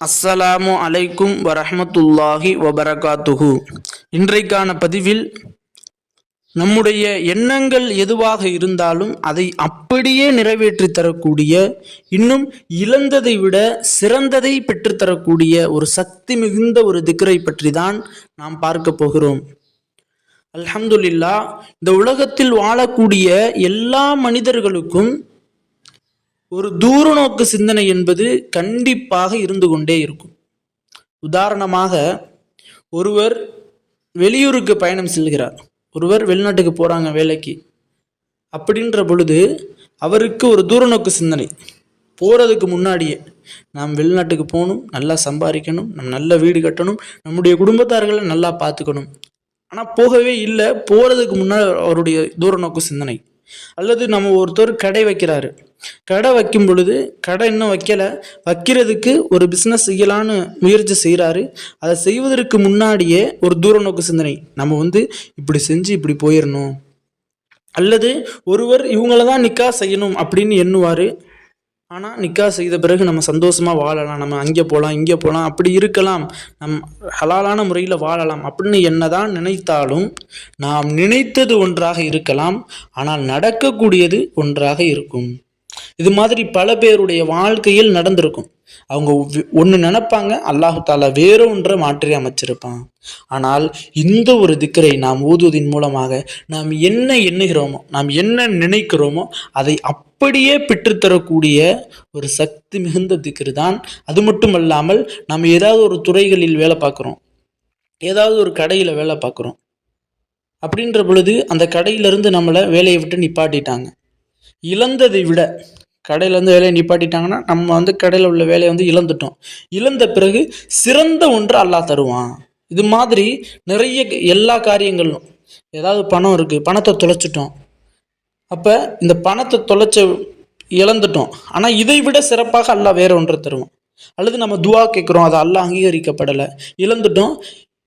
அஸ்ஸலாமு அலைக்கும் வரஹ்மத்துல்லாஹி வபரகாத்துஹு. இன்றைக்கான பதிவில் நம்முடைய எண்ணங்கள் எதுவாக இருந்தாலும் அதை அப்படியே நிறைவேற்றி தரக்கூடிய இன்னும் இழந்ததை விட சிறந்ததை பெற்றுத்தரக்கூடிய ஒரு சக்தி மிகுந்த ஒரு திக்கரை பற்றி தான் நாம் பார்க்க போகிறோம். அல்ஹம்துலில்லா இந்த உலகத்தில் வாழக்கூடிய எல்லா மனிதர்களுக்கும் ஒரு தூர நோக்கு சிந்தனை என்பது கண்டிப்பாக இருந்து கொண்டே இருக்கும். உதாரணமாக ஒருவர் வெளியூருக்கு பயணம் செல்கிறார். ஒருவர் வெளிநாட்டுக்கு போகிறாங்க வேலைக்கு. அப்படின்ற பொழுது அவருக்கு ஒரு தூர நோக்கு சிந்தனை. போகிறதுக்கு முன்னாடியே நாம் வெளிநாட்டுக்கு போகணும் நல்லா சம்பாதிக்கணும் நம்ம நல்ல வீடு கட்டணும் நம்முடைய குடும்பத்தார்களை நல்லா பார்த்துக்கணும். ஆனால் போகவே இல்லை. போகிறதுக்கு முன்னாடி அவருடைய தூர நோக்கு சிந்தனை. அல்லது நம்ம ஒருத்தர் கடை வைக்கிறாரு. கடை வைக்கும் பொழுது கடை இன்னும் வைக்கலை. வைக்கிறதுக்கு ஒரு பிஸ்னஸ் செய்யலான்னு முயற்சி செய்கிறாரு அதை செய்வதற்கு முன்னாடியே ஒரு தூர நோக்கு சிந்தனை. நம்ம வந்து இப்படி செஞ்சு இப்படி போயிடணும் அல்லது ஒருவர் இவங்கள தான் நிக்கா செய்யணும் அப்படின்னு எண்ணுவார். ஆனால் நிக்கா செய்த பிறகு நம்ம சந்தோஷமாக வாழலாம். நம்ம அங்கே போகலாம் இங்கே போகலாம் அப்படி இருக்கலாம். நம் ஹலாலான முறையில் வாழலாம் அப்படின்னு என்னதான் நினைத்தாலும் நாம் நினைத்தது ஒன்றாக இருக்கலாம். ஆனால் நடக்கக்கூடியது ஒன்றாக இருக்கும். இது மாதிரி பல பேருடைய வாழ்க்கையில் நடந்திருக்கும். அவங்க ஒன்று நினைப்பாங்க அல்லாஹு தாலா வேற ஒன்றை மாற்றி அமைச்சிருப்பான். ஆனால் இந்த ஒரு திக்கரை நாம் ஊதுவதன் மூலமாக நாம் என்ன எண்ணுகிறோமோ நாம் என்ன நினைக்கிறோமோ அதை அப்படியே பெற்றுத்தரக்கூடிய ஒரு சக்தி மிகுந்த திக்கரு தான். அது மட்டுமல்லாமல் நாம் ஏதாவது ஒரு துறைகளில் வேலை பார்க்குறோம் ஏதாவது ஒரு கடையில் வேலை பார்க்குறோம். அப்படின்ற பொழுது அந்த கடையிலிருந்து நம்மளை வேலையை விட்டு நிப்பாட்டிட்டாங்க. இழந்ததை விட கடையிலேருந்து வேலையை நிப்பாட்டிட்டாங்கன்னா நம்ம வந்து கடையில் உள்ள வேலையை வந்து இழந்துட்டோம். இழந்த பிறகு சிறந்த ஒன்று அல்லாஹ் தருவான். இது மாதிரி நிறைய எல்லா காரியங்களும் ஏதாவது பணம் இருக்குது பணத்தை தொலைச்சிட்டோம். அப்போ இந்த பணத்தை தொலைச்ச இழந்துட்டோம். ஆனால் இதை விட சிறப்பாக அல்லாஹ் வேற ஒன்றை தருவான். அல்லது நம்ம துவா கேட்குறோம் அது அல்லா அங்கீகரிக்கப்படலை. இழந்துட்டோம்.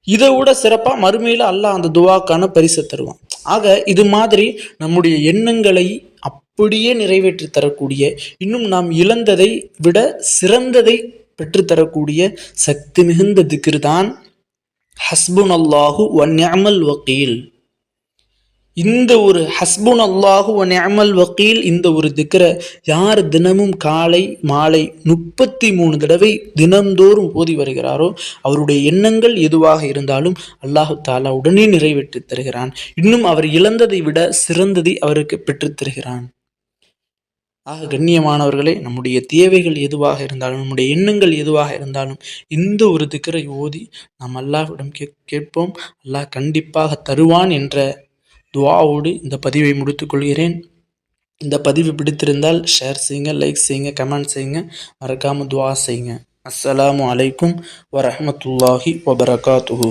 இதை விட சிறப்பாக மறுமையில் அல்லாஹ் அந்த துவாக்கான பரிசை தருவான். ஆக இது மாதிரி நம்முடைய எண்ணங்களை அப் அப்படியே நிறைவேற்றி தரக்கூடிய இன்னும் நாம் இழந்ததை விட சிறந்ததை பெற்றுத்தரக்கூடிய சக்தி மிகுந்த திக்ரு தான் ஹஸ்புன் அல்லாஹு ஒன் வக்கீல் இந்த ஒரு ஹஸ்புன் அல்லாஹு ஒன் வக்கீல் இந்த ஒரு திக்ரை யார் தினமும் காலை மாலை முப்பத்தி மூணு தடவை தினந்தோறும் ஓதி வருகிறாரோ அவருடைய எண்ணங்கள் எதுவாக இருந்தாலும் அல்லாஹு தாலா உடனே நிறைவேற்றி தருகிறான். இன்னும் அவர் இழந்ததை விட சிறந்ததை அவருக்கு பெற்றுத் தருகிறான். ஆக கண்ணியமானவர்களே நம்முடைய தேவைகள் எதுவாக இருந்தாலும் நம்முடைய எண்ணங்கள் எதுவாக இருந்தாலும் இந்த ஒரு திக்கரை ஓதி நாம் அல்லாஹ்விடம் கே கேட்போம். அல்லாஹ் கண்டிப்பாக தருவான் என்ற துவாவோடு இந்த பதிவை முடித்துக்கொள்கிறேன் இந்த பதிவு பிடித்திருந்தால் ஷேர் செய்யுங்க லைக் செய்யுங்க கமெண்ட் செய்யுங்க. மறக்காமல் துவா செய்யுங்க. அஸ்ஸலாமு அலைக்கும் வரஹமத்துல்லாஹி வபரகாத்துஹூ.